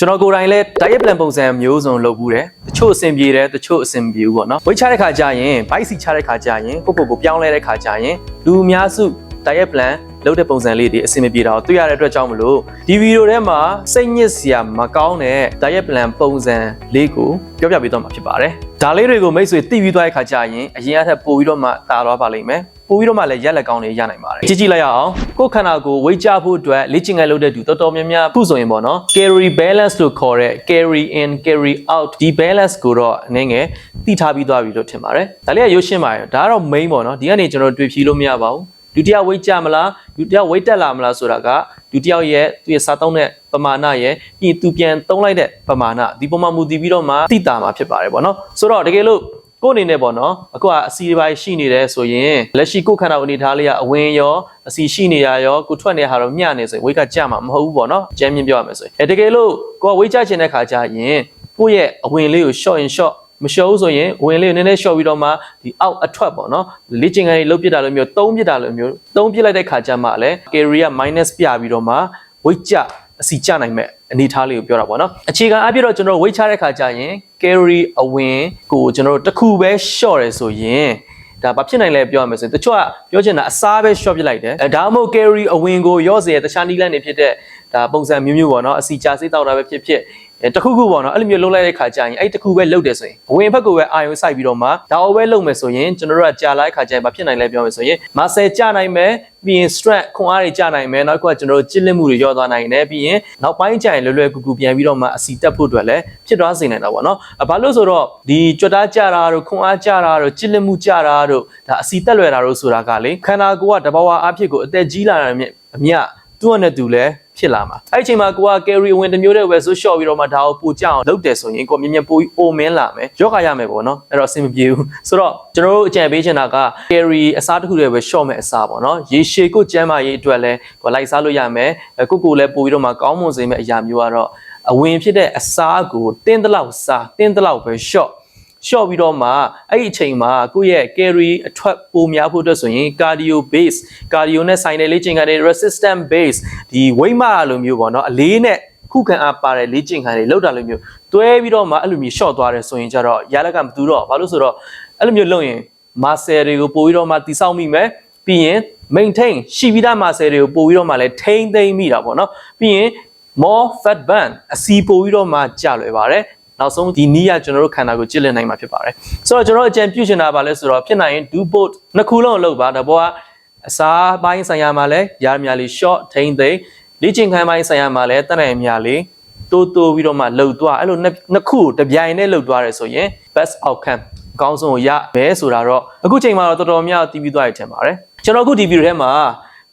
ကျွန်တော်ကိုယ်တိုင်လည်း diet plan ပုံစံမျိုးစုံလုပ်ဘူးတယ်တချို့အဆင်ပြေတယ်တချို့အဆင်မပြေဘူးပေါ့နော်ဝိတ်ချတဲ့ခါကျရင် bike စီချတဲ့ခါကျရင်ကိုယ့်ကိုယ်ကိုပြောင်းလဲတဲ့ခါကျရင်လူအများစု diet plan လုပ်တဲ့ပုံစံလေးတွေအဆင်မပြေတာကိုတွေ့ရတဲ့အတွက်ကြောင့်မလို့ဒီဗီဒီယိုထဲမှာစိတ်ညစ်စရာမကောင်းတဲ့ diet plan ပုံစံလေးကိုပြောပြပေးတော့မှာဖြစ်ပါတယ်ဒါလေးတွေကိုမိတ်ဆွေသိပြီးသွားတဲ့ခါကျရင်အရင်အထက်ပို့ပြီးတော့မှတာသွားပါလိမ့်မယ် ပို့ပြီးတော့မှလည်းရက်လက်ကောင်းတွေရနိုင်ပါတယ်ကြည့်ကြည့်လိုက်ရအောင်ကိုယ်ခန္ဓာကိုယ်ဝိတ်ချဖို့အတွက်လေ့ကျင့်ခန်းလုပ်တဲ့သူတော်တော်များများခုဆိုရင်ပေါ့နော် carry balance လို့ခေါ်တဲ့ carry in carry out ဒီ balance ကိုတော့အနေငယ်သိထားပြီးသွားပြီလို့ထင်ပါတယ်ဒါလေးကရုပ်ရှင်းပါတယ်ဒါကတော့ main ပေါ့နော်ဒီကနေကျွန်တော်တွေ့ဖြီးလို့မရပါဘူးလူတစ်ယောက်ဝိတ်ကြမလားလူတစ်ယောက်ဝိတ်တက်လာမလားဆိုတာကလူတစ်ယောက်ရဲ့သူရဲ့စားသုံးတဲ့ပမာဏရဲ့ပြီးရင်သူပြန်သုံးလိုက်တဲ့ပမာဏဒီပုံမှန်မူတည်ပြီးတော့မှသိတာမှာဖြစ်ပါတယ်ပေါ့နော်ဆိုတော့တကယ်လို့ ကိုယ်အနေနဲ့ပေါ့နော်အခုကအစီအပိုင်းရှိနေတယ်ဆိုရင်လက်ရှိကိုယ်ခန္ဓာအနေထားလေးကအဝင်ရောအစီရှိနေတာရောကိုထွက်နေတဲ့ဟာတော့မျှနေဆိုရင်ဝိတ်ကကြမှာမဟုတ်ဘူးပေါ့နော်ကျမ်းမြင့်ပြောရမယ်ဆိုရင်အဲတကယ်လို့ကိုကဝိတ်ကြချင်တဲ့ခါကျရင်ကိုယ့်ရဲ့အဝင်လေးကို short in short မလျှော်ဘူးဆိုရင်ဝင်လေးကိုနည်းနည်းလျှော့ပြီးတော့မှဒီအောက်အထွက်ပေါ့နော်လေ့ကျင့်ခန်းလေးလုတ်ပြစ်တာလိုမျိုးသုံးပြစ်တာလိုမျိုးသုံးပြစ်လိုက်တဲ့ခါကျမှလည်း carry က minus ပြပြီးတော့မှ weight ကျအစီကျနိုင်မဲ့အနေထားလေးကိုပြောတာပေါ့နော်အခြေခံအပြည့်တော့ကျွန်တော် weight ချတဲ့ခါကျရင် carry အဝင်ကိုကျွန်တော်တို့တစ်ခုပဲ short ရယ်ဆိုရင်ဒါဘာဖြစ်နိုင်လဲပြောရမယ်ဆိုရင်တချို့ကပြောချင်တာအစားပဲ short ပြလိုက်တယ်အဲဒါမှမဟုတ် carry အဝင်ကိုရော့စေရတခြားနီးလန်းနေဖြစ်တဲ့ဒါပုံစံမျိုးမျိုးပေါ့နော်အစီချစိတ်တောက်တာပဲဖြစ်ဖြစ်အဲ တစ်ခုခုပေါ့နော်အဲ့လိုမျိုးလှုပ်လိုက်တဲ့ခါကျရင်အဲ့တစ်ခုပဲလှုပ်တယ်ဆိုရင်အဝင်ဘက်ကိုပဲအာရုံစိုက်ပြီးတော့မှဒါကိုပဲလှုပ်မယ်ဆိုရင်ကျွန်တော်တို့ကကြာလိုက်ခါကျရင်ဘာဖြစ်နိုင်လဲပြောမယ်ဆိုရင် muscle ကျနိုင်မယ်ပြီးရင် strength ခွန်အားတွေကျနိုင်မယ်နောက်တစ်ခုကကျွန်တော်တို့ကျစ်လစ်မှုတွေရောသွားနိုင်တယ်ပြီးရင်နောက်ပိုင်းကျရင်လွယ်လွယ်ကူကူပြန်ပြီးတော့မှအစီတက်ဖို့အတွက်လည်းဖြစ်သွားစေနိုင်တာပေါ့နော်အဘာလို့ဆိုတော့ဒီကြွတားကျတာတို့ခွန်အားကျတာတို့ကျစ်လစ်မှုကျတာတို့ဒါအစီတက်လွယ်တာတို့ဆိုတာကလေခန္ဓာကိုယ်ကတဘာဝအဖြစ်ကိုအသက်ကြီးလာတဲ့အမြအမြသူ့အနေနဲ့သူလည်း ဖြစ်လာမှာအဲ့ဒီအချိန်မှာကိုက carry ဝင်တစ်မျိုးတည်းပဲဆို short ပြီးတော့မှဒါကိုပိုကြအောင်လုပ်တယ်ဆိုရင်ကိုမြင်မြင်ပိုပြီးအိုမင်းလာမယ်ယောဂရမယ်ပေါ့နော်အဲ့တော့အဆင်မပြေဘူးဆိုတော့ကျွန်တော်တို့အကြံပေးချင်တာက carry အစားတစ်ခုတည်းပဲ short မဲ့အစားပေါ့နော်ရေရှည်ကိုကျမ်းမာရေးအတွက်လည်းကိုလိုက်စားလို့ရမယ်ကိုကိုလည်းပိုပြီးတော့မှကောင်းမွန်စေမယ့်အရာမျိုးကတော့အဝင်ဖြစ်တဲ့အစားကိုတင်းတလောက်စားတင်းတလောက်ပဲ short ရှော့ပြီးတော့မှအဲ့ဒီအချိန်မှာကိုယ့်ရဲ့ carry အထွက်ပိုများဖို့အတွက်ဆိုရင် cardio base cardio နဲ့ဆိုင်တဲ့လေ့ကျင့်ခန်းတွေ resistant base ဒီ weight မလိုမျိုးပေါ့နော်အလေးနဲ့ခုခံအားပါတဲ့လေ့ကျင့်ခန်းတွေလောက်တာလိုမျိုးတွဲပြီးတော့မှအဲ့လိုမျိုး short သွားတယ်ဆိုရင်ကြတော့ရလက်ကမတူတော့ဘာလို့ဆိုတော့အဲ့လိုမျိုးလုပ်ရင် muscle တွေကိုပို့ပြီးတော့မှတိစောက်မိမယ်ပြီးရင် maintain ရှိပြီးသား muscle တွေကိုပို့ပြီးတော့မှလည်းထိန်းသိမ်းမိတာပေါ့နော်ပြီးရင် more fat burn အစီပို့ပြီးတော့မှကျလွယ်ပါတယ် နောက်ဆုံးဒီနီးကကျွန်တော်တို့ခန္ဓာကိုကြစ်လည်နိုင်မှာဖြစ်ပါတယ်ဆိုတော့ကျွန်တော်အကြံပြုချင်တာပါလဲဆိုတော့ဖြစ်နိုင်ရင် do both နှစ်ခုလုံးလုပ်ပါတဘောကအစားပိုင်းဆိုင်ရာမှာလဲရာများလေး short ထိန်းသိမ်းလေ့ကျင့်ခန်းပိုင်းဆိုင်ရာမှာလဲတက်နိုင်များလေးတိုးတိုးပြီးတော့မှလှုပ်သွားအဲ့လိုနှစ်ခုတပြိုင်နဲ့လှုပ်သွားတယ်ဆိုရင် best outcome အကောင်းဆုံးကိုရမယ်ဆိုတာတော့အခုချိန်မှာတော့တော်တော်များများသိပြီးသွားရထင်ပါတယ်ကျွန်တော်အခုဒီဗီဒီယိုထဲမှာ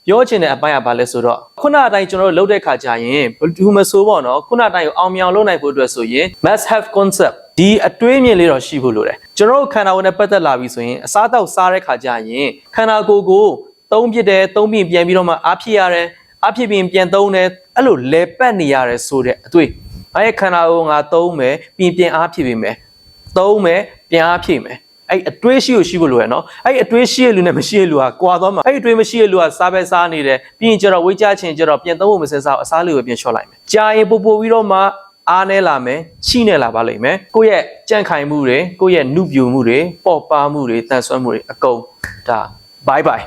ပြောချင်တဲ့အပိုင်းကဘာလဲဆိုတော့ခုနအတိုင်းကျွန်တော်တို့လုပ်တဲ့ခါကျရင်ဘူးမဆိုးပေါ့နော်ခုနအတိုင်းကိုအောင်မြောင်လုပ်နိုင်ဖို့အတွက်ဆိုရင် must have concept ဒီအတွေးမြင်လေးတော့ရှိဖို့လိုတယ်ကျွန်တော်တို့ခန္ဓာကိုယ်နဲ့ပတ်သက်လာပြီဆိုရင်အစားအသောက်စားတဲ့ခါကျရင်ခန္ဓာကိုယ်ကိုသုံးပြစ်တယ်သုံးပြီးပြန်ပြီးတော့မှအားဖြစ်ရတယ်အားဖြစ်ပြီးပြန်သုံးတယ်အဲ့လိုလဲပတ်နေရတယ်ဆိုတဲ့အတွေးအဲ့ခန္ဓာကိုယ်ငါသုံးမယ်ပြီးပြန်အားဖြစ်ပြီးမယ်သုံးမယ်ပြန်အားဖြစ်မယ် အဲ့အတွေးရှိကိုရှိဖို့လိုရနော်အဲ့အတွေးရှိရလူနဲ့မရှိရလူကကွာသွားမှာအဲ့အတွေးမရှိရလူကစားပဲစားနေတယ်ပြီးရင်ကျတော့ဝိတ်ကြချင်ကျတော့ပြန်သုံးဖို့မစဲစားအစားလေးကိုပြန်ချော့လိုက်မယ်ကြာရင်ပို့ပို့ပြီးတော့မှအားနေလာမယ်ချိနေလာပါလိမ့်မယ်ကိုယ့်ရဲ့ကြန့်ခိုင်မှုတွေကိုယ့်ရဲ့နှုတ်ပြူမှုတွေပေါ့ပါမှုတွေတန်ဆွမ်းမှုတွေအကုန်ဒါ bye bye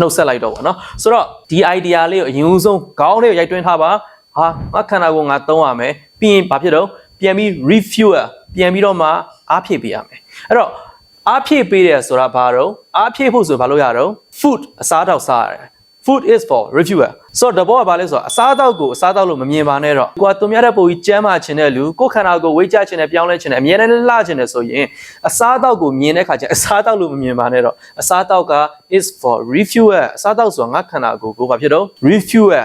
နှုတ်ဆက်လိုက်တော့ဗောနော်ဆိုတော့ဒီ idea လေးကိုအရင်ဆုံးခေါင်းလေးကိုရိုက်တွင်းထားပါဟာငါခန္ဓာကိုယ်ငါသုံးရမယ်ပြီးရင်ဘာဖြစ်တော့ပြန်ပြီး refuel ပြန်ပြီးတော့မှအားဖြည့်ပေးရမယ်အဲ့တော့ အားဖြည့်ပေးတယ်ဆိုတာဘာတော့အားဖြည့်ဖို့ဆိုဘာလို့ရတော့ food အစားတောက်စားရတယ် food is for reviewer ဆိုတော့တဘောကဘာလဲဆိုတော့အစားအသောက်ကိုအစားအသောက်လို့မမြင်ပါနဲ့တော့ကိုကသူများတဲ့ပုံကြီးကျမ်းမာခြင်းတဲ့လူကိုယ်ခန္ဓာကိုယ်ဝိတ်ကြခြင်းနဲ့ပြောင်းလဲခြင်းနဲ့အမြဲတမ်းလှခြင်းနဲ့ဆိုရင်အစားအသောက်ကိုမြင်တဲ့ခါကျအစားအသောက်လို့မမြင်ပါနဲ့တော့အစားအသောက်က is for reviewer အစားအသောက်ဆိုတာငါခန္ဓာကိုယ်ကိုဘာဖြစ်တော့ reviewer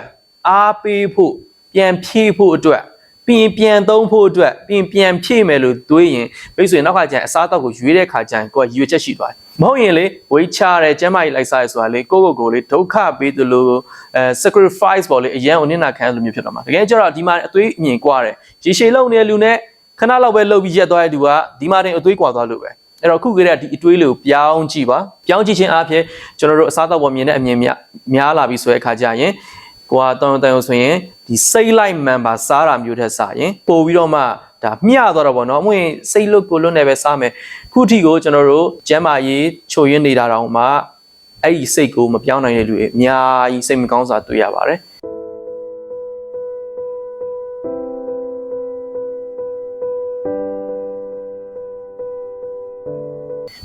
အားပေးဖို့ပြန်ဖြည့်ဖို့အတွက် ပြီးရင်ပြန်သုံးဖို့အတွက်ပြီးရင်ပြန်ဖြည့်မယ်လို့တွေးရင်မိတ်ဆွေနောက်ခါကျရင်အစားအသောက်ကိုရွေးတဲ့ခါကျရင်ကိုကရွေချက်ရှိသွားတယ်မဟုတ်ရင်လေဝိတ်ချရဲကျမ်းမာရေးလိုက်စားရဲဆိုတာလေကိုယ့်ကိုယ်ကိုလေဒုက္ခပေးသလိုအဲ sacrifice ပေါ့လေအရန်ကိုနစ်နာခံလို့မျိုးဖြစ်တော့မှာတကယ်ကြတော့ဒီမှာအသွေးအမြင်ကွာတယ်ရေရှည်လုံနေတဲ့လူနဲ့ခဏလောက်ပဲလှုပ်ပြီးရက်သွားတဲ့လူကဒီမှာတင်အသွေးကွာသွားလို့ပဲအဲ့တော့ခုကလေးကဒီအတွေးလေးကိုပြောင်းကြည့်ပါပြောင်းကြည့်ခြင်းအပြင်ကျွန်တော်တို့အစားအသောက်ပေါ်မြင်တဲ့အမြင်များများလာပြီဆိုတဲ့အခါကျရင် ကိုကတောင်းတန်ဆိုရင်ဒီစိတ်လိုက်မှန်ပါစားတာမျိုးထက်စားရင်ပို့ပြီးတော့မှဒါမျှသွားတော့ဗောနော်အမွေစိတ်လွတ်ကိုလွတ်နေပဲစားမယ်ခုထိကိုကျွန်တော်တို့ကျမ်းမာရေးချိုရင်းနေတာတောင်မှအဲ့ဒီစိတ်ကိုမပြောင်းနိုင်တဲ့လူတွေအများကြီးစိတ်မကောင်းစွာတွေ့ရပါတယ်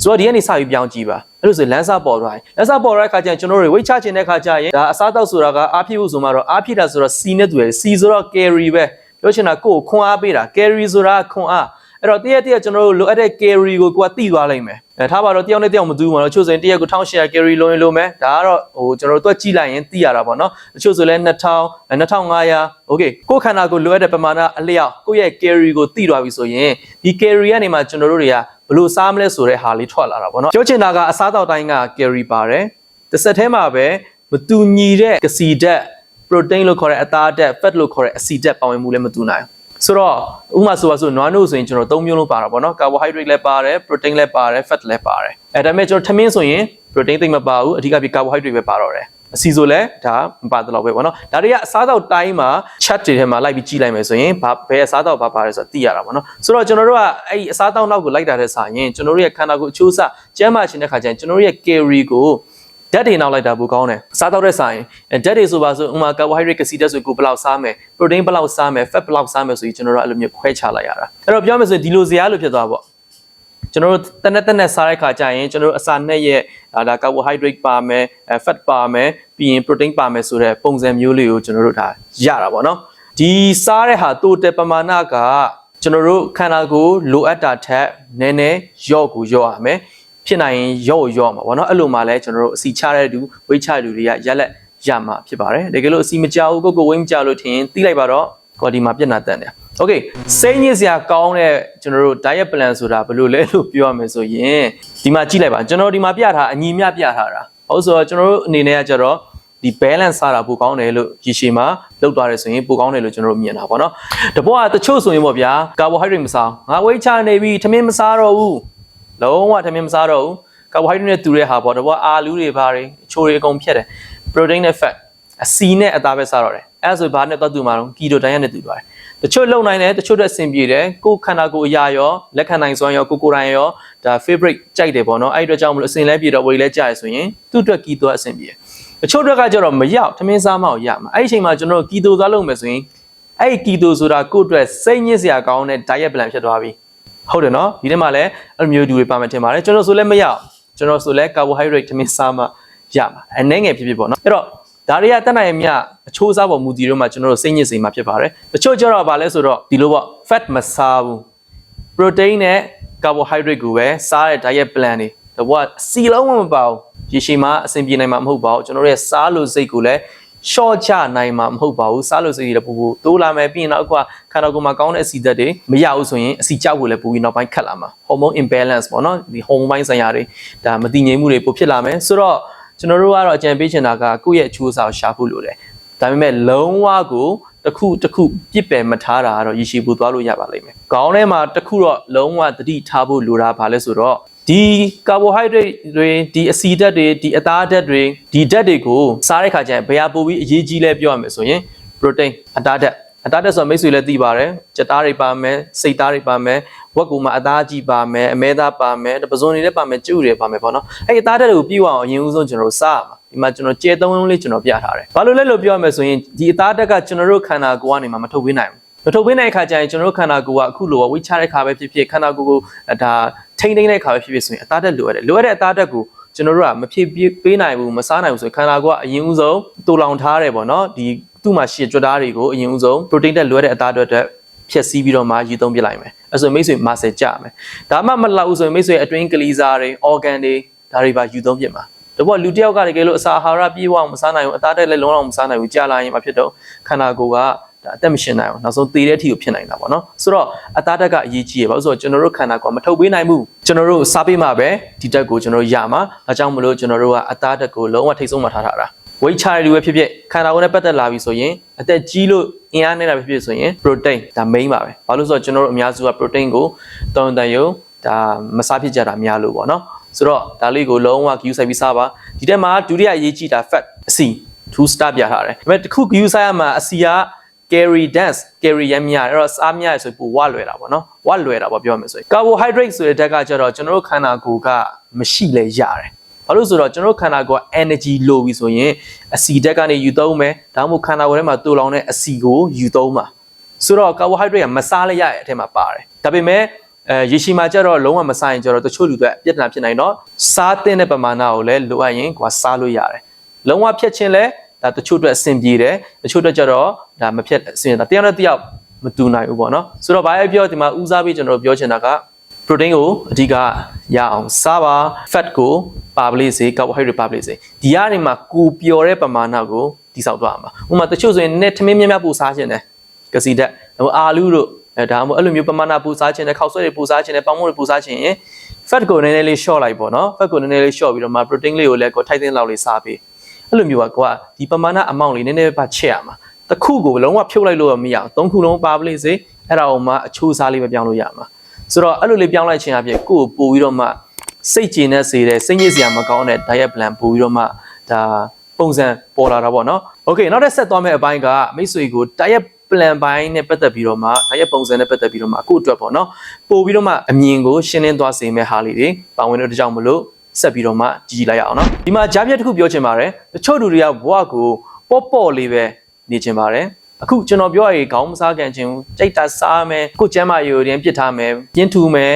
ဆိုတော့ဒီကနေစပြီးပြောင်းကြည့်ပါအဲ့လိုဆိုလမ်းစာပေါ်သွားရင်လမ်းစာပေါ်တဲ့အခါကျရင်ကျွန်တော်တို့ဝိတ်ချခြင်းတဲ့အခါကျရင်ဒါအစားတောက်ဆိုတာကအားဖြစ်ဖို့ဆိုမှတော့အားဖြစ်တာဆိုတော့ C နဲ့တူတယ် C ဆိုတော့ carry ပဲပြောချင်တာကိုယ်ကိုခွန်အားပေးတာ carry ဆိုတာကခွန်အားအဲ့တော့တရက်တရက်ကျွန်တော်တို့လိုအပ်တဲ့ carry ကိုကိုယ်ကတိသွားလိုက်မယ်အဲထားပါတော့တယောက်နဲ့တယောက်မတူဘူးမနော်ချို့ဆိုရင်တရက်ကို1800 carry လုံးရင်လုံးမယ်ဒါကတော့ဟိုကျွန်တော်တို့တွက်ကြည့်လိုက်ရင်သိရတာပေါ့နော်တချို့ဆိုလဲ2000 2500 okay ကိုယ်ခန္ဓာကိုယ်လိုအပ်တဲ့ပမာဏအလျောက်ကိုယ့်ရဲ့ carry ကိုတိသွားပြီဆိုရင်ဒီ carry ကနေမှကျွန်တော်တို့တွေက ဘယ်လိုစားမလဲဆိုတဲ့ဟာလေးထွက်လာတာပေါ့နော်ပြောချင်တာကအစားတောက်တိုင်းက carry ပါတယ်တစ်ဆက်တည်းမှာပဲမတူညီတဲ့ကစီဓာတ် protein လို့ခေါ်တဲ့အသားဓာတ် fat လို့ခေါ်တဲ့အဆီဓာတ်ပါဝင်မှုလည်းမတူနိုင်ဘူးဆိုတော့ဥပမာဆိုပါဆိုနွားနို့ဆိုရင်ကျွန်တော်၃မျိုးလုံးပါတာပေါ့နော် carbohydrate လည်းပါတယ် protein လည်းပါတယ် fat လည်းပါတယ်အဲဒါပေမဲ့ကျွန်တော်ထမင်းဆိုရင် protein သိပ်မပါဘူးအဓိကပြ carbohydrate ပဲပါတော့တယ် အစီဆိုလဲဒါမပါတယ်တော့ပဲပေါ့နော်ဒါတွေကအစားတော့တိုင်းမှာ chat တွေထဲမှာလိုက်ပြီးကြည့်လိုက်မယ်ဆိုရင်ဘာဘယ်အစားတော့ဘာပါတယ်ဆိုတာသိရတာပေါ့နော်ဆိုတော့ကျွန်တော်တို့ကအဲ့ဒီအစားတော့နောက်ကိုလိုက်တာတဲ့စာရင်ကျွန်တော်တို့ရဲ့ခန္ဓာကိုယ်အချိုးအစကျန်းမာခြင်းတဲ့ခါကျရင်ကျွန်တော်တို့ရဲ့ carry ကိုဓာတ်တွေနောက်လိုက်တာပိုကောင်းတယ်စားတော့တဲ့ဆိုင်ဓာတ်တွေဆိုပါဆိုဥမာ carbohydrate ကစီဓာတ်ဆိုကိုဘယ်လောက်စားမယ် protein ဘယ်လောက်စားမယ် fat ဘယ်လောက်စားမယ်ဆိုပြီးကျွန်တော်တို့အဲ့လိုမျိုးခွဲခြားလိုက်ရတာအဲ့တော့ပြောမယ်ဆိုရင်ဒီလိုဇာတ်လို့ဖြစ်သွားပေါ့ ကျွန်တော်တို့တနက်တနက်စားတဲ့ခါကျရင်ကျွန်တော်တို့အစာနဲ့ရဲ့ဒါ carbohydrate ပါမယ် fat ပါမယ်ပြီးရင် protein ပါမယ်ဆိုတဲ့ပုံစံမျိုးလေးကိုကျွန်တော်တို့ဒါရတာပေါ့နော်ဒီစားတဲ့ဟာတိုတယ်ပမာဏကကျွန်တော်တို့ခန္ဓာကိုယ်လိုအပ်တာထက်နည်းနည်းယော့ကိုယော့ရမယ်ဖြစ်နိုင်ရင်ရော့ရော့မှာပေါ့နော်အဲ့လိုမှလည်းကျွန်တော်တို့အစီချတဲ့လူဝိတ်ချတဲ့လူတွေကရက်လက်ရမှာဖြစ်ပါတယ်တကယ်လို့အစီမကြောက်ဘူးကိုကိုဝိတ်မကြောက်လို့ထင်တီးလိုက်ပါတော့ကော်ဒီမှာပြက်နာတက်တယ် Okay စိတ်ညစ်စရာကောင်းတဲ့ကျွန်တော်တို့ diet plan ဆိုတာဘယ်လိုလဲလို့ပြောရမယ်ဆိုရင်ဒီမှာကြည့်လိုက်ပါကျွန်တော်ဒီမှာပြထားအညီမျှပြထားတာဟုတ်ဆိုတော့ကျွန်တော်တို့အနေနဲ့ကကျတော့ဒီ balance ဆတာပိုကောင်းတယ်လို့ရည်ရှိမှာလောက်သွားတယ်ဆိုရင်ပိုကောင်းတယ်လို့ကျွန်တော်တို့မြင်တာပေါ့နော်တပွားတချို့ဆိုရင်ပေါ့ဗျာ carbohydrate မစားငါဝိတ်ချနေပြီထမင်းမစားတော့ဘူးလုံးဝထမင်းမစားတော့ဘူး carbohydrate နဲ့တူတဲ့ဟာပေါ့တပွားအာလူးတွေဘာတွေချိုတွေအကုန်ဖြတ်တယ် protein နဲ့ fat အစီနဲ့အသားပဲစားတော့တယ်အဲဆိုဘာနဲ့သွားတူမှာတော့ keto diet နဲ့တူသွားတယ် တချို့လုံနိုင်တယ်တချို့တက်ဆင်ပြေတယ်ကိုယ်ခန္ဓာကိုယ်အရာရောလက်ခံနိုင်စွမ်းရောကိုကိုယ်တိုင်ရောဒါ favorite ကြိုက်တယ်ပေါ့နော်အဲ့ဒီအတွက်ကြောင့်မလို့အစင်လဲပြေတော့ဝေလဲကြရဆိုရင်သူ့အတွက် keto အဆင်ပြေတယ်တချို့အတွက်ကကျတော့မရောက်ထမင်းစားမအောင်ရမှာအဲ့ဒီအချိန်မှာကျွန်တော် keto သွားလုပ်မယ်ဆိုရင်အဲ့ဒီ keto ဆိုတာကိုယ့်အတွက်စိတ်ညစ်စရာကောင်းတဲ့ diet plan ဖြစ်သွားပြီဟုတ်တယ်နော်ဒီထဲမှာလည်းအဲ့လိုမျိုးတူတွေပါမှထင်ပါတယ်ကျွန်တော်ဆိုလည်းမရောက်ကျွန်တော်ဆိုလည်း carbohydrate ထမင်းစားမှရမှာအနေငယ်ဖြစ်ဖြစ်ပေါ့နော်အဲ့တော့ ဒါတွေကတက်နိုင်မြအချိုးစားပေါ်မူတည်တော့မှကျွန်တော်တို့စိတ်ညစ်စေမှာဖြစ်ပါတယ်တချို့ကျတော့ဗာလဲဆိုတော့ဒီလိုပေါ့ fat မစားဘူး protein နဲ့ carbohydrate ကိုပဲစားတဲ့ diet plan တွေတော့စီလုံးမပါဘူးရေရှည်မှာအဆင်ပြေနိုင်မှာမဟုတ်ပါဘူးကျွန်တော်တို့ရဲ့စားလို့စိတ်ကိုလည်း short ချနိုင်မှာမဟုတ်ပါဘူးစားလို့စိတ်တွေပူပူတိုးလာမယ်ပြီးရင်တော့အခုကခန္ဓာကိုယ်မှာကောင်းတဲ့အဆီဓာတ်တွေမရဘူးဆိုရင်အဆီကြောက်ကိုလည်းပူပြီးနောက်ပိုင်းခတ်လာမှာ hormone imbalance ပေါ့နော်ဒီ hormone ပိုင်းဆိုင်ရာတွေဒါမတည်ငြိမ်မှုတွေပိုဖြစ်လာမယ်ဆိုတော့ ကျွန်တော်တို့ကတော့အကြံပေးချင်တာကကိုယ့်ရဲ့အချိုးအစားကိုရှာဖို့လိုတယ်ဒါပေမဲ့လုံးဝကိုတစ်ခုတစ်ခုပြစ်ပယ်မထားတာကတော့ရရှိဖို့သွားလို့ရပါလိမ့်မယ်။ခေါင်းထဲမှာတစ်ခုတော့လုံးဝတတိထားဖို့လိုတာဘာလဲဆိုတော့ဒီ carbohydrate တွေဒီအဆီဓာတ်တွေဒီအသားဓာတ်တွေဒီဓာတ်တွေကိုစားတဲ့ခါကျရင်ဘယ်ဟာပိုပြီးအရေးကြီးလဲပြောရမယ်ဆိုရင် protein အသားဓာတ် အသားဓာတ်ဆိုမိတ်ဆွေလည်းသိပါတယ်ကြက်သားတွေပါမယ်စိတ်သားတွေပါမယ်ဝက်ကူမှာအသားကြီးပါမယ်အမဲသားပါမယ်ပဇွန်တွေလည်းပါမယ်ကျုပ်တွေပါမယ်ပေါ့နော်အဲ့ဒီအသားဓာတ်တွေကိုပြီးအောင်အရင်ဦးဆုံးကျွန်တော်တို့စားရမှာဒီမှာကျွန်တော်ကျဲသုံးလုံးလေးကျွန်တော်ပြထားတယ်ဘာလို့လဲလို့ပြောရမယ်ဆိုရင်ဒီအသားဓာတ်ကကျွန်တော်တို့ခန္ဓာကိုယ်ကနေမှမထုတ်ပေးနိုင်ဘူးမထုတ်ပေးနိုင်တဲ့အခါကျရင်ကျွန်တော်တို့ခန္ဓာကိုယ်ကအခုလိုဝိချတဲ့ခါပဲဖြစ်ဖြစ်ခန္ဓာကိုယ်ကိုဒါထိမ့်သိမ့်တဲ့ခါပဲဖြစ်ဖြစ်ဆိုရင်အသားဓာတ်လိုရတယ်လိုရတဲ့အသားဓာတ်ကိုကျွန်တော်တို့ကမဖြစ်ပေးနိုင်ဘူးမစားနိုင်ဘူးဆိုရင်ခန္ဓာကိုယ်ကအရင်ဦးဆုံးတူလောင်ထားတယ်ပေါ့နော်ဒီ သူ့မှာရှိတဲ့ကြွက်သားတွေကိုအရင်ဦးဆုံး protein တက်လိုရတဲ့အသားဓာတ်တွေဖြည့်ဆည်းပြီးတော့မှယူသုံးပြလိုက်မယ်အဲဆိုမိတ်ဆွေမာဆယ်ကြမယ်ဒါမှမလောက်ဘူးဆိုရင်မိတ်ဆွေအတွင်းကလေးစားတွေ organ တွေဒါတွေပါယူသုံးပြမှာတဘောလူတယောက်ကတကယ်လို့အစာအာဟာရပြည့်ဝအောင်မစားနိုင်ဘူးအသားတက်လည်းလုံးဝမစားနိုင်ဘူးကြာလာရင်မဖြစ်တော့ခန္ဓာကိုယ်ကဒါအသက်မရှင်နိုင်အောင်နောက်ဆုံးသေတဲ့အထိကိုဖြစ်နိုင်တာပေါ့နော်ဆိုတော့အသားတက်ကအရေးကြီးရပါဆိုတော့ကျွန်တော်တို့ခန္ဓာကိုယ်မထုတ်ပေးနိုင်ဘူးကျွန်တော်တို့စားပေးမှပဲဒီတက်ကိုကျွန်တော်တို့ရမှာဒါကြောင့်မလို့ကျွန်တော်တို့ကအသားတက်ကိုလုံးဝထိတ်ဆုံးမှထားထားတာ ဝိတ်ချရလူပဲဖြစ်ဖြစ်ခန္ဓာကိုယ်နဲ့ပတ်သက်လာပြီဆိုရင်အသက်ကြီးလို့အင်အားနေတာပဲဖြစ်ဖြစ်ဆိုရင် protein ဒါ main ပါပဲဘာလို့ဆိုတော့ကျွန်တော်တို့အများစုက protein ကိုတောင်းတန်ရုံဒါမစားဖြစ်ကြတာများလို့ပေါ့နော်ဆိုတော့ဒါလေးကိုလုံးဝ queue ဆိုင်ပြီးစားပါဒီတက်မှာဒုတိယအရေးကြီးတာ fat အစီ two star ပြထားတယ်ဒါပေမဲ့တစ်ခု view ဆိုင်ရမှာအစီက carry dance carry ရမ်းများတယ်အဲ့တော့စားများရဆိုပိုဝလွယ်တာပေါ့နော်ဝလွယ်တာပေါ့ပြောမယ်ဆိုရင် carbohydrate ဆိုတဲ့ဓာတ်ကကျတော့ကျွန်တော်တို့ခန္ဓာကိုယ်ကမရှိလဲရတယ် ဘာလို့ဆိုတော့ကျွန်တော်တို့ခန္ဓာကိုယ်က energy လိုပြီဆိုရင်အစီဓာတ်ကနေယူသုံးမယ်ဒါမှမဟုတ်ခန္ဓာကိုယ်ထဲမှာတူလောင်တဲ့အစီကိုယူသုံးမှာဆိုတော့ carbohydrate ကမစားလဲရရဲ့အထက်မှာပါတယ်ဒါပေမဲ့အဲရေရှည်မှာကျတော့လုံးဝမစားရင်ကျတော့တချို့လူတွေပြဿနာဖြစ်နိုင်တော့စားတဲ့ပမာဏကိုလည်းလိုအပ်ရင်ကိုယ်စားလို့ရတယ်လုံးဝဖြတ်ခြင်းလဲဒါတချို့အတွက်အဆင်ပြေတယ်တချို့အတွက်ကျတော့ဒါမဖြတ်အဆင်ပြေတာတယောက်နဲ့တယောက်မတူနိုင်ဘူးပေါ့နော်ဆိုတော့ဘာပဲပြောဒီမှာဦးစားပေးကျွန်တော်တို့ပြောချင်တာက protein ကိုအဓိကရအောင်စားပါ fat ကိုပါပလေးစေ carbohydrate ပါပလေးစေဒီကနေမှကိုပျော်တဲ့ပမာဏကိုတိဆောက်သွားမှာဥပမာတချို့ဆိုရင်နည်းထမင်းများများပို့စားခြင်းတယ်ကစီဓာတ်ဟိုအာလူတို့အဲဒါမှမဟုတ်အဲ့လိုမျိုးပမာဏပို့စားခြင်းတယ်ခောက်ဆွဲတွေပို့စားခြင်းတယ်ပေါင်မုန့်တွေပို့စားခြင်းရင် fat ကိုနည်းနည်းလေး short လိုက်ပေါ့နော် fat ကိုနည်းနည်းလေး short ပြီးတော့မှ protein လေးကိုလည်းကိုထိုက်တဲ့လောက်လေးစားပေးအဲ့လိုမျိုးကကိုကဒီပမာဏ amount လေးနည်းနည်းပါချက်ရမှာတစ်ခုကိုလုံးဝဖြုတ်လိုက်လို့မရအောင်သုံးခုလုံးပါပလေးစေအဲ့ဒါကိုမှအချိုးစားလေးပဲပြောင်းလို့ရမှာ ဆိုတော့အဲ့လိုလေးပြောင်းလိုက်ခြင်းအပြင်ကိုယ်ကိုပို့ပြီးတော့မှစိတ်ကျဉ်နဲ့စေတယ်စိတ်ညစ်စရာမကောင်းတဲ့ diet plan ပို့ပြီးတော့မှဒါပုံစံပေါ်လာတာပေါ့နော် Okay နောက်တစ်ဆက်သွားမယ့်အပိုင်းကမိတ်ဆွေကို diet plan ပိုင်းနဲ့ပတ်သက်ပြီးတော့မှ diet ပုံစံနဲ့ပတ်သက်ပြီးတော့မှအခုအတွက်ပေါ့နော်ပို့ပြီးတော့မှအမြင်ကိုရှင်းလင်းသွားစေမယ့်ဟာလေးတွေပါဝင်လို့တကြောင်မလို့ဆက်ပြီးတော့မှကြည့်ကြည့်လိုက်ရအောင်နော်ဒီမှာကြားပြတစ်ခုပြောချင်ပါတယ်တချို့လူတွေကဘဝကိုပေါ့ပေါ့လေးပဲနေချင်ပါတယ် အခုကျွန်တော်ပြောရရင်ခေါင်းမစားကန်ခြင်းကြိတ်တာစားမယ်ကိုကျမ်းမာရိုရင်ပြစ်ထားမယ်ပြင်းထူမယ်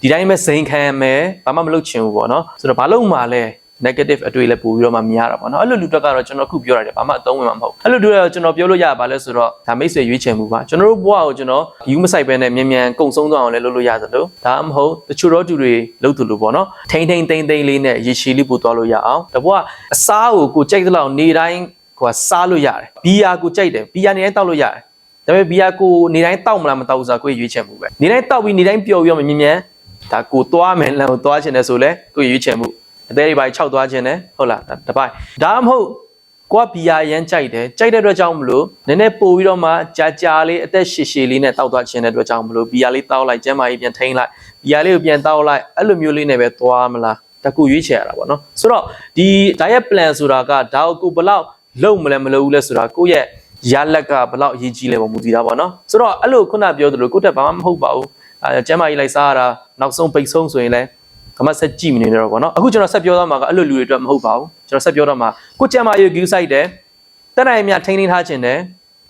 ဒီတိုင်းပဲစိန်ခံမယ်ဘာမှမလုပ်ချင်ဘူးပေါ့နော်ဆိုတော့ဘာလို့မှလဲ negative အတွေ့လည်းပို့ပြီးတော့မှမြင်ရတာပေါ့နော်အဲ့လိုလူတက်ကတော့ကျွန်တော်အခုပြောရတယ်ဘာမှအသုံးဝင်မှာမဟုတ်အဲ့လိုတွေ့ရတော့ကျွန်တော်ပြောလို့ရပါလဲဆိုတော့ဒါမိတ်ဆွေရွေးချယ်မှုပါကျွန်တော်တို့ဘဝကိုကျွန်တော်ယူမဆိုင်ပဲနဲ့မြန်မြန်ကုံဆုံးသွားအောင်လည်းလုပ်လို့ရသလိုဒါမှမဟုတ်တချို့တော့သူတွေလုပ်သူလို့ပေါ့နော်ထိမ့်ထိမ့်သိမ့်သိမ့်လေးနဲ့ရေရှည်လေးပို့သွားလို့ရအောင်တဘောကအစားကိုကိုကြိုက်သလောက်နေတိုင်း ကိုကစားလို့ရတယ်ဘီယာကိုကြိုက်တယ်ဘီယာနေတိုင်းတောက်လို့ရတယ်ဒါပေမဲ့ဘီယာကိုနေတိုင်းတောက်မလားမတောက်ဘူးဆိုတာကိုရွေးချယ်မှုပဲနေတိုင်းတောက်ပြီးနေတိုင်းပျော်ပြီးတော့မြန်မြန်ဒါကိုသွားမယ်လမ်းကိုသွားချင်တယ်ဆိုလဲကိုရွေးချယ်မှုအသေးလေးပိုင်းခြောက်သွားခြင်းနဲ့ဟုတ်လားတပိုင်းဒါမှမဟုတ်ကိုကဘီယာရမ်းကြိုက်တယ်ကြိုက်တဲ့အတွက်ကြောင့်မလို့နည်းနည်းပို့ပြီးတော့မှကြာကြာလေးအသက်ရှည်ရှည်လေးနဲ့တောက်သွားခြင်းတဲ့အတွက်ကြောင့်မလို့ဘီယာလေးတောက်လိုက်ကျမ်းမာရေးပြန်ထိန်းလိုက်ဘီယာလေးကိုပြန်တောက်လိုက်အဲ့လိုမျိုးလေးနဲ့ပဲသွားမလားတကူရွေးချယ်ရတာပေါ့နော်ဆိုတော့ဒီ diet plan ဆိုတာကဒါကိုဘယ်လောက် လုံးမလဲမလုပ်ဘူးလဲဆိုတာကိုယ့်ရဲ့ရလက်ကဘယ်လောက်အရေးကြီးလဲပေါ့မူတည်တာပေါ့နော်ဆိုတော့အဲ့လိုခုနပြောသလိုကိုယ့်တက်ဘာမှမဟုတ်ပါဘူးအဲကျမ်းမာရေးလိုက်စားရတာနောက်ဆုံးပိတ်ဆုံးဆိုရင်လည်းကမဆက်ကြည့်မနေတော့ဘောနော်အခုကျွန်တော်ဆက်ပြောသွားမှာကအဲ့လိုလူတွေအတွက်မဟုတ်ပါဘူးကျွန်တော်ဆက်ပြောတော့မှာကိုကျမ်းမာရေး view site တယ်တက်နိုင်မြထိန်းသိမ်းထားခြင်းတယ်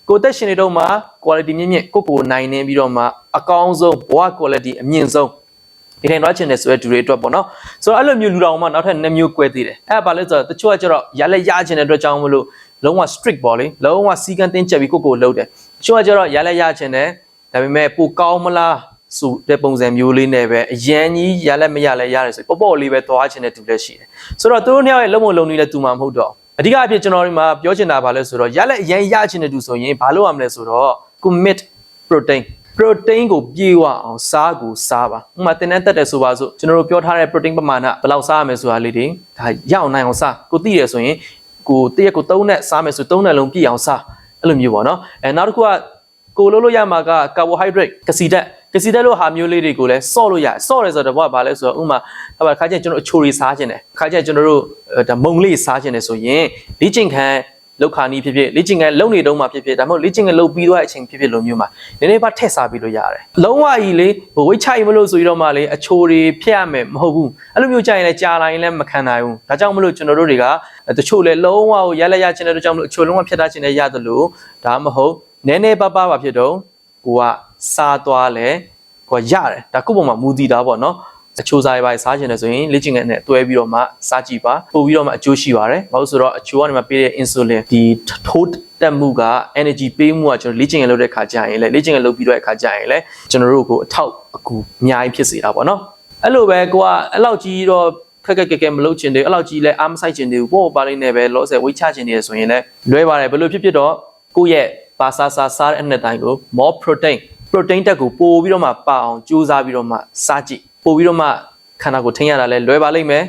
ကိုတက်ရှင်တွေတော့မှာ quality မြင့်မြင့်ကိုကိုနိုင်နေပြီးတော့မှအကောင်းဆုံးဘဝ quality အမြင့်ဆုံး ဒီထိုင်တော့ခြင်းတယ်ဆိုတဲ့လူတွေအတွက်ပေါ့နော်ဆိုတော့အဲ့လိုမျိုးလူတော်မှနောက်ထပ်နှစ်မျိုး꿰သေးတယ်အဲ့ဒါဘာလဲဆိုတော့တချို့ကကျတော့ရလက်ရခြင်းတဲ့အတွက်ကြောင့်မလို့လုံးဝ strict ပေါ့လေလုံးဝစီကံတင်းကျပ်ပြီးကိုကိုလှုပ်တယ်တချို့ကကျတော့ရလက်ရခြင်းတယ်ဒါပေမဲ့ပိုကောင်းမလားဆိုတဲ့ပုံစံမျိုးလေးနဲ့ပဲအရန်ကြီးရလက်မရလဲရတယ်ဆိုပေါ့ပေါ့လေးပဲသွားခြင်းတဲ့တူလည်းရှိတယ်ဆိုတော့သူတို့နှစ်ယောက်ရဲ့လုံးဝလုံးလေးလည်းတူမှာမဟုတ်တော့အဓိကအဖြစ်ကျွန်တော်ဒီမှာပြောချင်တာဘာလဲဆိုတော့ရလက်အရန်ရခြင်းတဲ့တူဆိုရင်ဘာလို့ရမလဲဆိုတော့ commit protein protein ကိုပြေဝအောင်စားကိုစားပါဥပမာတင်တဲ့တက်တယ်ဆိုပါစို့ကျွန်တော်တို့ပြောထားတဲ့ protein ပမာဏဘယ်လောက်စားရမယ်ဆိုတာလေးတွေဒါရအောင်နိုင်အောင်စားကိုသိတယ်ဆိုရင်ကိုတရက်ကို3နဲ့စားမယ်ဆို3နဲ့လုံးပြည့်အောင်စားအဲ့လိုမျိုးပေါ့နော်အဲနောက်တစ်ခုကကိုလို့လို့ရမှာက carbohydrate ကစီဓာတ်ကစီတက်လို့ဟာမျိုးလေးတွေကိုလည်းစော့လို့ရစော့ရဲဆိုတော့ဘာလဲဆိုတော့ဥမာဟိုခါကျရင်ကျွန်တော်အချိုရီစားခြင်းတယ်ခါကျရင်ကျွန်တော်တို့ဒါမုံလေးစားခြင်းတယ်ဆိုရင်လေ့ကျင့်ခန်း လောက်ခါနီးဖြစ်ဖြစ်လေ့ကျင့်ခန်းလုံနေတုံးမှာဖြစ်ဖြစ်ဒါမှမဟုတ်လေ့ကျင့်ခန်းလုပ်ပြီးသွားတဲ့အချိန်ဖြစ်ဖြစ်လိုမျိုးမှာနည်းနည်းပါထည့်စားပြီးလို့ရတယ်လုံးဝကြီးလေဟိုဝိတ်ချိုက်မလို့ဆိုပြီးတော့မှလေအချိုတွေဖျက်ရမယ်မဟုတ်ဘူးအဲ့လိုမျိုးကြရင်လည်းကြာလာရင်လည်းမခံနိုင်ဘူးဒါကြောင့်မလို့ကျွန်တော်တို့တွေကတချို့လည်းလုံးဝကိုရလက်ရခြင်းတဲ့တို့ကြောင့်မလို့အချိုလုံးဝဖျက်ထားခြင်းလည်းရတယ်လို့ဒါမှမဟုတ်နည်းနည်းပါးပါးပါဖြစ်တော့ကိုကစားသွားလဲကိုရတယ်ဒါခုပုံမှာမူတည်တာပေါ့နော် အချိုးစားရပါစားခြင်းနဲ့ဆိုရင်လေ့ကျင့်ခန်းနဲ့တွဲပြီးတော့မှစားကြည့်ပါပို့ပြီးတော့မှအကျိုးရှိပါတယ်ဘာလို့ဆိုတော့အချိုးကနေမှပေးတဲ့ insulin ဒီထိုးတက်မှုက energy ပေးမှုကကျွန်တော်လေ့ကျင့်ခန်းလုပ်တဲ့ခါကျရင်လေလေ့ကျင့်ခန်းလုပ်ပြီးတော့အခါကျရင်လေကျွန်တော်တို့ကိုအထောက်အကူအများကြီးဖြစ်စေတာပေါ့နော်အဲ့လိုပဲကိုကအဲ့လောက်ကြီးတော့ခက်ခက်ခက်ခက်မလုပ်ချင်တယ်အဲ့လောက်ကြီးလဲအားမဆိုင်ချင်တယ်ဘောပါလေးနဲ့ပဲလောဆယ်ဝိတ်ချချင်တယ်ဆိုရင်လည်းလွဲပါတယ်ဘယ်လိုဖြစ်ဖြစ်တော့ကိုယ့်ရဲ့ပါစာစာစားတဲ့အနှစ်တိုင်းကို more protein protein တက်ကိုပို့ပြီးတော့မှပအောင်ကြိုးစားပြီးတော့မှစားကြည့် ပို့ပြီးတော့မှခန္ဓာကိုယ်ထိန်းရတာလဲလွယ်ပါလိမ့်မယ်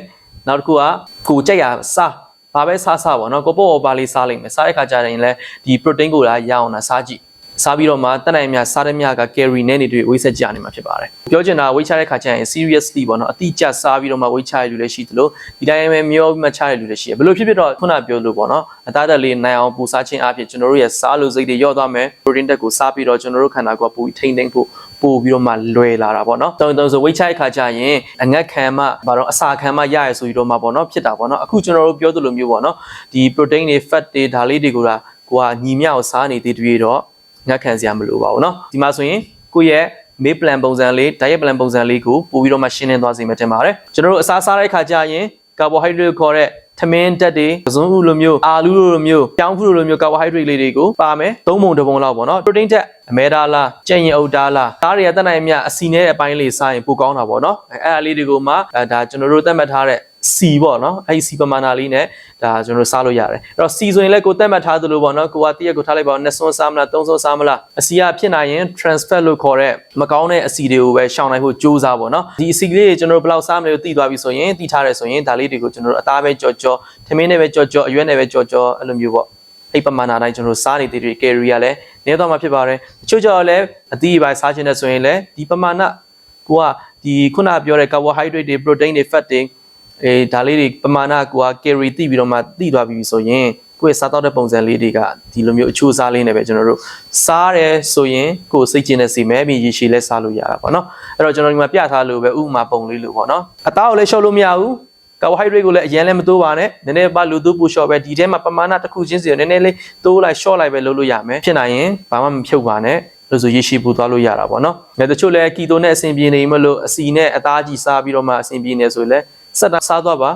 နောက်တစ်ခုကကိုကြိုက်ရစားဘာပဲစားစားပေါ့နော်ကိုပေါ့ပါလေးစားလိမ့်မယ်စားတဲ့ခါကျရင်လဲဒီ protein ကိုလာရအောင်လားစားကြည့်စားပြီးတော့မှတက်နိုင်မြစားတဲ့မြက carry နဲ့နေတွေ့ဝိတ်ဆက်ကြနေမှာဖြစ်ပါတယ်ပြောချင်တာဝိတ်ချတဲ့ခါကျရင် seriously ပေါ့နော်အတိအကျစားပြီးတော့မှဝိတ်ချရလူလည်းရှိသလိုဒီတိုင်းပဲမျောပြီးမှချရလူလည်းရှိတယ်ဘယ်လိုဖြစ်ဖြစ်တော့ခုနပြောလို့ပေါ့နော်အသားတက်လေးနိုင်အောင်ပူစားခြင်းအပြင်ကျွန်တော်တို့ရဲ့စားလို့စိတ်တွေရော့သွားမယ် protein တက်ကိုစားပြီးတော့ကျွန်တော်တို့ခန္ဓာကိုယ်ကပူထိမ့်သိမ့်ဖို့ ပို့ပြီးတော့မှလွယ်လာတာပေါ့နော်။တုံတုံဆိုဝိတ်ချိုက်ခါကြရင်အငတ်ခံမှဘာတော့အစာခံမှရရဆိုပြီးတော့မှပေါ့နော်ဖြစ်တာပေါ့နော်။အခုကျွန်တော်တို့ပြောသလိုမျိုးပေါ့နော်။ဒီ protein တွေ fat တွေဒါလေးတွေကိုကကိုကညီမျှကိုစားနေတဲ့တွေ့တော့ငတ်ခံစရာမလိုပါဘူးနော်။ဒီမှာဆိုရင်ကိုယ့်ရဲ့မေး plan ပုံစံလေး diet plan ပုံစံလေးကိုပို့ပြီးတော့မှရှင်းလင်းသွားစေမယ်တင်ပါတယ်။ကျွန်တော်တို့အစားစားတဲ့ခါကျရင် carbohydrate ခေါ်တဲ့ ထမင်းတက်တွေပစုံဥလိုမျိုးအာလူလိုမျိုးကြောင်းဖူလိုမျိုး carbohydrate လေးတွေကိုပါမယ်သုံးပုံတစ်ပုံလောက်ပေါ့နော် protein တက်အမဲဒါလားကြက်ရင်အုပ်ဒါလားဒါတွေကတက်နိုင်မြအစီနဲ့အပိုင်းလေးစားရင်ပိုကောင်းတာပေါ့နော်အဲအဲ့အလေးတွေကိုမှအဲဒါကျွန်တော်တို့သတ်မှတ်ထားတဲ့ စီပေါ့နော်အဲ့ဒီစီပမာဏလေးနဲ့ဒါကျွန်တော်တို့စားလို့ရတယ်အဲ့တော့စီဆိုရင်လည်းကိုတက်မှတ်ထားသလိုပေါ့နော်ကိုကတရက်ကိုထားလိုက်ပါဦးနှစ်ဆွန်းစားမလားသုံးဆွန်းစားမလားအစီကဖြစ်နိုင်ရင် transfer လို့ခေါ်တဲ့မကောင်းတဲ့အစီတွေကိုပဲရှောင်နိုင်ဖို့ကြိုးစားပေါ့နော်ဒီအစီကလေးတွေကျွန်တော်တို့ဘယ်လောက်စားမလဲလို့သိသွားပြီဆိုရင်သိထားတယ်ဆိုရင်ဒါလေးတွေကိုကျွန်တော်တို့အသားပဲကြော်ကြော်ထမင်းနဲ့ပဲကြော်ကြော်အရွက်နဲ့ပဲကြော်ကြော်အဲ့လိုမျိုးပေါ့အဲ့ပမာဏတိုင်းကျွန်တော်တို့စားနေတဲ့တွေ carry ကလည်းနေတော့မှဖြစ်ပါတယ်တချို့ကြော်လည်းအသီးပိုင်းစားခြင်းနဲ့ဆိုရင်လည်းဒီပမာဏကိုကဒီခုနပြောတဲ့ carbohydrate တွေ protein တွေ fat တွေ အေးဒါလေးတွေပမာဏကိုက carry သိပြီးတော့မှသိသွားပြီဆိုရင်ကိုယ့်ရဲ့စားတော့တဲ့ပုံစံလေးတွေကဒီလိုမျိုးအချိုးစားလေးနဲ့ပဲကျွန်တော်တို့စားတယ်ဆိုရင်ကိုယ်စိတ်ကျဉ်တဲ့စီမဲပြီးရေရှည်လဲစားလို့ရတာပေါ့နော်အဲ့တော့ကျွန်တော်ဒီမှာပြထားလို့ပဲဥပမာပုံလေးလို့ပေါ့နော်အသားကိုလည်းရှော့လို့မရဘူး carbohydrate ကိုလည်းအရင်လည်းမတိုးပါနဲ့နည်းနည်းပါလူသူပူလျှော့ပဲဒီထဲမှာပမာဏတစ်ခုချင်းစီကိုနည်းနည်းလေးတိုးလိုက်ရှော့လိုက်ပဲလုပ်လို့ရမယ်ဖြစ်နိုင်ရင်ဘာမှမဖြုတ်ပါနဲ့လို့ဆိုရေရှည်ပူသွားလို့ရတာပေါ့နော်။ဒါတချို့လည်းကီတိုနဲ့အဆင်ပြေနေမလို့အစီနဲ့အသားကြီးစားပြီးတော့မှအဆင်ပြေနေဆိုလ ည်းစက်တာစားသွားပါ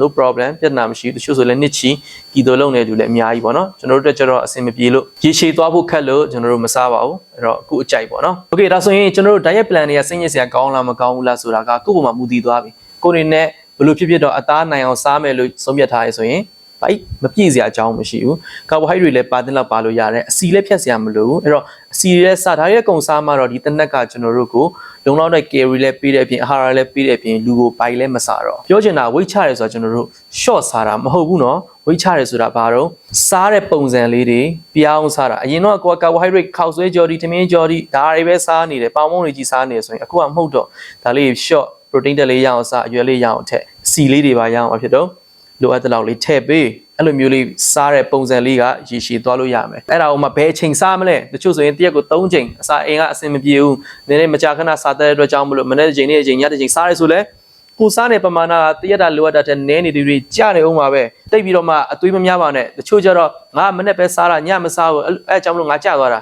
no problem ပြဿနာမရှိဘူးတချို့ဆိုလည်းနှစ်ချီကီတိုလုံးနေလူလည်းအများကြီးပေါ့နော်ကျွန်တော်တို့တက်ကြတော့အဆင်မပြေလို့ရေရှည်သွားဖို့ခက်လို့ကျွန်တော်တို့မစားပါဘူးအဲ့တော့အခုအကြိုက်ပေါ့နော် okay ဒါဆိုရင်ကျွန်တော်တို့ diet plan တွေကစိတ်ညစ်စရာကောင်းလားမကောင်းဘူးလားဆိုတာကကိုယ့်ပုံမှာမူတည်သွားပြီကိုယ်နေနဲ့ဘယ်လိုဖြစ်ဖြစ်တော့အသားနိုင်အောင်စားမယ်လို့ဆုံးဖြတ်ထားရဆိုရင်ဘိုက်မပြည့်စရာအကြောင်းမရှိဘူးကာဘိုဟိုက်ဒရိတ်လည်းပါတင်လောက်ပါလို့ရတယ်အစီလည်းဖြတ်စရာမလိုဘူးအဲ့တော့အစီလည်းစဒါရဲ့ကုံစားမှတော့ဒီတနက်ကကျွန်တော်တို့ကို လုံလောက်တဲ့ carry လည်းပေးတဲ့အပြင်အာဟာရလည်းပေးတဲ့အပြင်လူကိုပိုင်လည်းမစားတော့ပြောချင်တာဝိတ်ချရဲဆိုတာကျွန်တော်တို့ short စားတာမဟုတ်ဘူးနော်ဝိတ်ချရဲဆိုတာဘာတော့စားတဲ့ပုံစံလေးတွေပြောင်းစားတာအရင်တော့ကိုက carbohydrate ခောက်ဆွဲကြော်ဒီထမင်းကြော်ဒီဒါတွေပဲစားနေတယ်ပေါင်မုံတွေကြီးစားနေတယ်ဆိုရင်အခုကမဟုတ်တော့ဒါလေး short protein တက်လေးရအောင်စားအရွယ်လေးရအောင်ထက်စီလေးတွေပါရအောင်ဖြစ်တော့လိုအပ်တဲ့လောက်လေးထည့်ပေး အဲ့လိုမျိုးလေးစားတဲ့ပုံစံလေးကရည်ရှည်သွားလို့ရမယ်အဲ့ဒါကိုမှဘယ်ချိန်စားမလဲတချို့ဆိုရင်တရက်ကို3ချိန်အစာအိမ်ကအဆင်မပြေဘူးနည်းနည်းမကြာခဏစားတဲ့အတွက်ကြောင့်မလို့မနေ့တစ်ချိန်နေ့တစ်ချိန်ညတစ်ချိန်စားရဲဆိုလဲကိုစားတဲ့ပမာဏကတရက်တာလိုအပ်တာတဲ့နည်းနေတွေတွေကြနေအောင်ပါပဲတိတ်ပြီးတော့မှအသွေးမများပါနဲ့တချို့ကျတော့ငါမနေ့ပဲစားတာညမစားဘူးအဲ့အဲကြောင့်မလို့ငါကြသွားတာ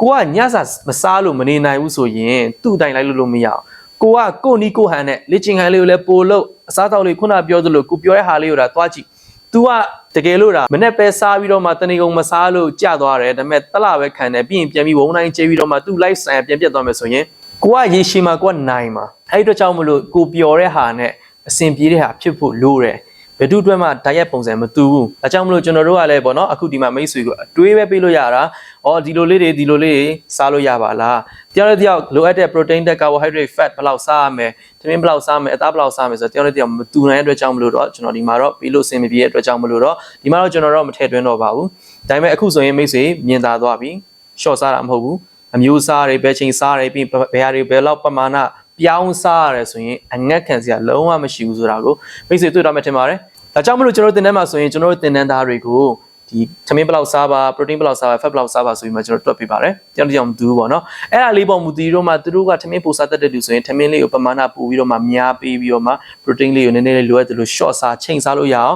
ကိုကညစာမစားလို့မနေနိုင်ဘူးဆိုရင်သူ့အတိုင်းလိုက်လို့လို့မရအောင်ကိုကကိုနီကိုဟန်နဲ့လေ့ကျင့်ခန်းလေးကိုလည်းပို့လို့အစားတောက်လေးခုနပြောသလိုကိုပြောတဲ့ဟာလေးကိုဒါသွားကြည့် तू ကတကယ်လို့ဒါမနေ့ပဲစားပြီးတော့မှတဏီကုံမစားလို့ကြာသွားတယ်ဒါပေမဲ့တလပဲခံတယ်ပြီးရင်ပြန်ပြီးဝုံတိုင်းကျဲပြီးတော့မှ तू life style ပြန်ပြတ်သွားမယ်ဆိုရင်ကိုကရေရှည်မှာကိုကနိုင်မှာအဲ့ဒီတော့ကြောင့်မလို့ကိုပျော်တဲ့ဟာနဲ့အဆင်ပြေတဲ့ဟာဖြစ်ဖို့လိုတယ် ဘယ်သူအတွက်မှဓာတ်ရက်ပုံစံမတူဘူး။ဒါကြောင့်မလို့ကျွန်တော်တို့ကလည်းပေါ့နော်အခုဒီမှာမိတ်ဆွေကိုအတွေးပဲပေးလို့ရတာ။အော်ဒီလိုလေးတွေဒီလိုလေးတွေစားလို့ရပါလား။တယောက်တစ်ယောက်လိုအပ်တဲ့ protein တဲ့ carbohydrate fat ဘယ်လောက်စားရမလဲ။သမင်းဘယ်လောက်စားမလဲအသားဘယ်လောက်စားမလဲဆိုတော့တယောက်တစ်ယောက်မတူနိုင်တဲ့အတွက်ကြောင့်မလို့တော့ကျွန်တော်ဒီမှာတော့ပြီးလို့အဆင်မပြေတဲ့အတွက်ကြောင့်မလို့တော့ဒီမှာတော့ကျွန်တော်တော့မထည့်သွင်းတော့ပါဘူး။ဒါပေမဲ့အခုဆိုရင်မိတ်ဆွေမြင်သာသွားပြီ။ short စားတာမဟုတ်ဘူး။အမျိုးစားတွေပဲချိန်စားတွေပြီးဘယ်ဟာတွေဘယ်လောက်ပမာဏ ပြောင်းစားရတယ်ဆိုရင်အငတ်ခံစရာလုံးဝမရှိဘူးဆိုတာကိုမိတ်ဆွေတွေ့တော့မှထင်ပါတယ်။ဒါကြောင့်မလို့ကျွန်တော်တို့တင်တန်းမှာဆိုရင်ကျွန်တော်တို့တင်တန်းသားတွေကိုဒီသမင်းဘယ်လောက်စားပါ protein ဘယ်လောက်စားပါ fat ဘယ်လောက်စားပါဆိုပြီးမှကျွန်တော်တွက်ပေးပါတယ်။တရားတရားမတူဘူးပေါ့နော်။အဲ့ဒါလေးပေါ့မူတည်တော့မှသူတို့ကသမင်းပိုစားတတ်တဲ့လူဆိုရင်သမင်းလေးကိုပမာဏပို့ပြီးတော့မှများပေးပြီးတော့မှ protein လေးကိုနည်းနည်းလေးလိုအပ်တယ်လို့ short စားချိန်စားလို့ရအောင်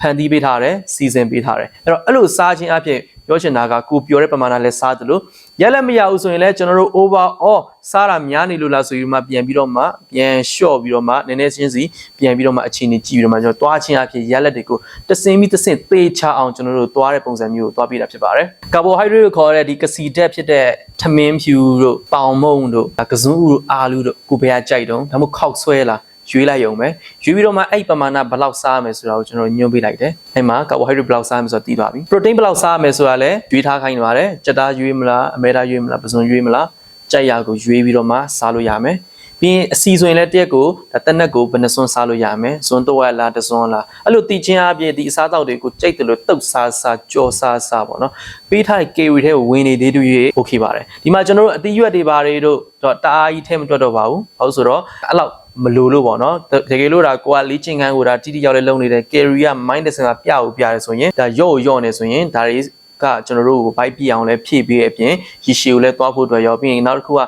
ဖန်တီးပေးထားတယ်စီစဉ်ပေးထားတယ်အဲ့တော့အဲ့လိုစားခြင်းအဖြစ် ပြောချင်တာကကိုပြောတဲ့ပမာဏလဲစားသလိုရက်လက်မရဘူးဆိုရင်လည်းကျွန်တော်တို့ over all စားတာများနေလို့လားဆိုပြီးမှပြန်ပြီးတော့မှပြန်လျှော့ပြီးတော့မှနည်းနည်းချင်းစီပြန်ပြီးတော့မှအခြေအနေကြည့်ပြီးတော့မှကျွန်တော်တွားခြင်းအဖြစ်ရက်လက်တွေကိုတစင်းပြီးတစင်းသေချအောင်ကျွန်တော်တို့တွားတဲ့ပုံစံမျိုးကိုတွားပေးတာဖြစ်ပါတယ်ကာဘိုဟိုက်ဒရိတ်ကိုခေါ်တဲ့ဒီကစီဓာတ်ဖြစ်တဲ့ထမင်းဖြူတို့ပေါင်မုံတို့ကစုံဥတို့အာလူတို့ကိုဘယ်ကကြိုက်တော့ဒါမှမဟုတ်ခောက်ဆွဲလား ရွေးလိုက်ရုံပဲရွေးပြီးတော့မှအဲ့ပမာဏဘယ်လောက်စားရမယ်ဆိုတာကိုကျွန်တော်ညွှန်ပေးလိုက်တယ်အဲ့မှာ carbohydrate ဘယ်လောက်စားရမယ်ဆိုတာသိသွားပြီ protein ဘယ်လောက်စားရမယ်ဆိုတာလည်းရွေးထားခိုင်းနေပါတယ်ကြက်သားရွေးမလားအမဲသားရွေးမလားပစွန်ရွေးမလားကြက်ရကိုရွေးပြီးတော့မှစားလို့ရမယ် ပြီးရင်အစီဆိုရင်လည်းတစ်ရက်ကိုဒါတက်နက်ကိုဘယ်နှစွန်းစားလို့ရမယ်စွန်းတော့ရလားတစ်စွန်းလားအဲ့လိုတည်ချင်းအပြင်ဒီအစားအသောက်တွေကိုကြိတ်တယ်လို့တုတ်စားစားကြော်စားစားပေါ့နော်ပေးထားတဲ့ carry ထဲကိုဝင်နေသေးတူရေး okay ပါတယ်ဒီမှာကျွန်တော်တို့အသီးရွက်တွေဘာတွေတို့တော့တအားကြီးထဲမတွက်တော့ပါဘူးဘာလို့ဆိုတော့အဲ့လောက်မလိုလို့ပေါ့နော်တကယ်လို့ဒါကိုကလေးချင်းခန်းကိုဒါတိတိရောက်လေးလုံနေတဲ့ carry က mind တစ်စင်ကပြဖို့ပြရဲဆိုရင်ဒါရော့ရော့နေဆိုရင်ဒါတွေ ကကျွန်တော်တို့ကိုဘိုက်ပြအောင်လဲဖြည့်ပေးရအပြင်ရေရှည်ကိုလည်းသွားဖို့အတွက်ရောပြီးရင်နောက်တစ်ခုက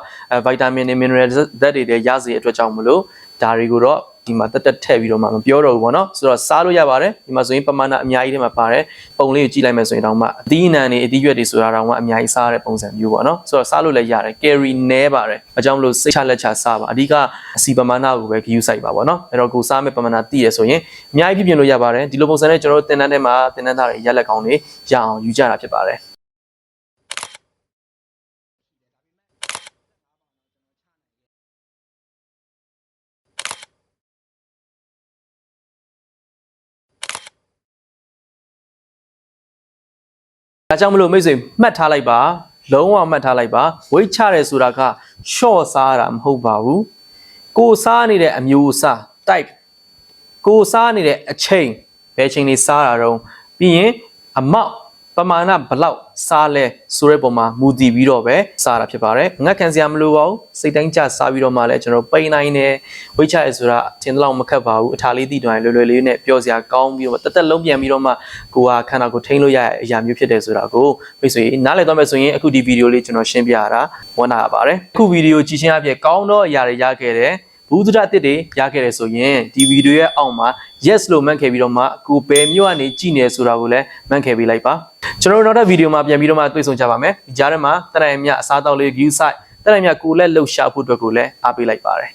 ဗိုက်တာမင်တွေ mineral ဓာတ်တွေလည်းရစေအတွက်ကြောင့်မလို့ဒါတွေကိုတော့ ဒီမှာတက်တက်ထည့်ပြီးတော့မှမပြောတော့ဘူးပေါ့နော်ဆိုတော့စားလို့ရပါတယ်ဒီမှာဆိုရင်ပမာဏအများကြီးထဲမှာပါတယ်ပုံလေးကိုကြည့်လိုက်မယ်ဆိုရင်တော့မှအသီးအနှံတွေအသီးရွက်တွေဆိုတာတော့မှအများကြီးစားရတဲ့ပုံစံမျိုးပေါ့နော်ဆိုတော့စားလို့လည်းရတယ် carry နဲပါတယ်အကြောင်းမလို့စိတ်ချလက်ချစားပါအဓိကအစီပမာဏကိုပဲ view site ပါပေါ့နော်အဲ့တော့ကိုစားမဲ့ပမာဏတည်ရဆိုရင်အများကြီးပြပြင်လို့ရပါတယ်ဒီလိုပုံစံနဲ့ကျွန်တော်တို့တင်တန်းထဲမှာတင်တန်းသားတွေရက်လက်ကောင်းတွေရအောင်ယူကြတာဖြစ်ပါတယ် ဒါကြောင့်မလို့မိတ်ဆွေမှတ်ထားလိုက်ပါလုံးဝမှတ်ထားလိုက်ပါဝိတ်ချတယ်ဆိုတာက short စားတာမဟုတ်ပါဘူးကိုစားနေတဲ့အမျိုးအစား type ကိုစားနေတဲ့အချိန်ဘယ်ချိန်နေစားတာတော့ပြီးရင်အမောက် ပမာဏဘလောက်စားလဲဆိုတဲ့ပုံမှာမူတည်ပြီးတော့ပဲစားတာဖြစ်ပါတယ်ငတ်ခံစရာမလိုပါဘူးစိတ်တိုင်းကျစားပြီးတော့မှလည်းကျွန်တော်ပိန်နိုင်တယ်ဝိတ်ချရဆိုတာထင်တော့မခက်ပါဘူးအထာလေးတည်တွင်လွယ်လွယ်လေးနဲ့ပြောစရာကောင်းပြီးတော့တက်တက်လုံးပြန်ပြီးတော့မှကိုကခန္ဓာကိုယ်ထိန်းလို့ရတဲ့အရာမျိုးဖြစ်တယ်ဆိုတာကိုမိတ်ဆွေနားလည်သွားမယ်ဆိုရင်အခုဒီဗီဒီယိုလေးကျွန်တော်ရှင်းပြရတာဝမ်းသာပါတယ်အခုဗီဒီယိုကြည့်ချင်းအပြင်ကောင်းတော့အရာတွေရခဲ့တယ်ဘူးဒရတစ်တွေရခဲ့တယ်ဆိုရင်ဒီဗီဒီယိုရဲ့အောက်မှာ yes လို့မှတ်ခဲ့ပြီးတော့မှကိုဘယ်မျိုးကနေကြည်နေဆိုတာကိုလည်းမှတ်ခဲ့ပေးလိုက်ပါကျွန်တော်တို့နောက်တဲ့ဗီဒီယိုမှာပြန်ပြီးတော့မှတွေ့ဆုံကြပါမယ်ဒီကြားထဲမှာတရံမြအစားအသောက်လေး view site တရံမြကိုလည်းလှုပ်ရှားဖို့အတွက်ကိုလည်းအားပေးလိုက်ပါတယ်